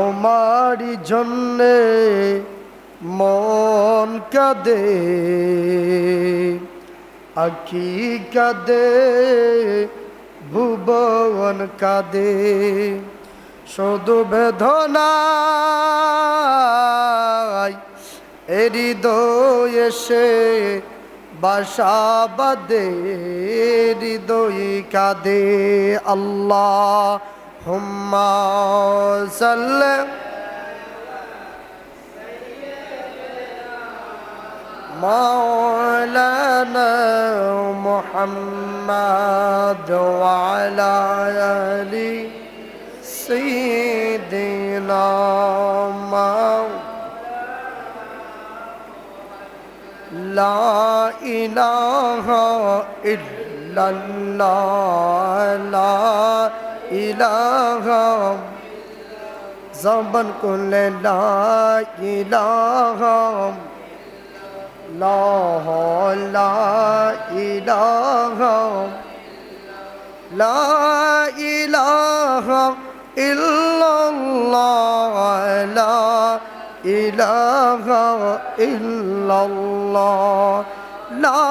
তোমারি জন্যে মন কাদে, আখি কাদে, ভুবন কাদে। শুধু বেদনায় হৃদয় এসে বাসা বাদে হৃদয় কাদে আল্লাহ। ہم صل مولانا محمد وعلى علی سیدنا لا الہ الا اللہ ইলাহা জবান করলে লা ইলাহা লাহ লা ইলাহা লা ইলাহা ইল্লাল্লাহ লা ইলাহা ইল্লাল্লাহ লা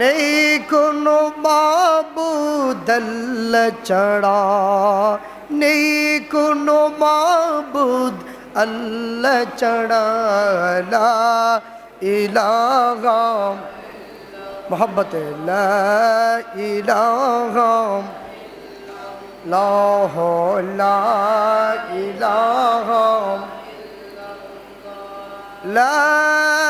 نہیں کنو بابو دل چڑا نہیں کنو معبود اللہ چڑا لا الہ محبت لا الہ لا ہو لا الہ لا الہ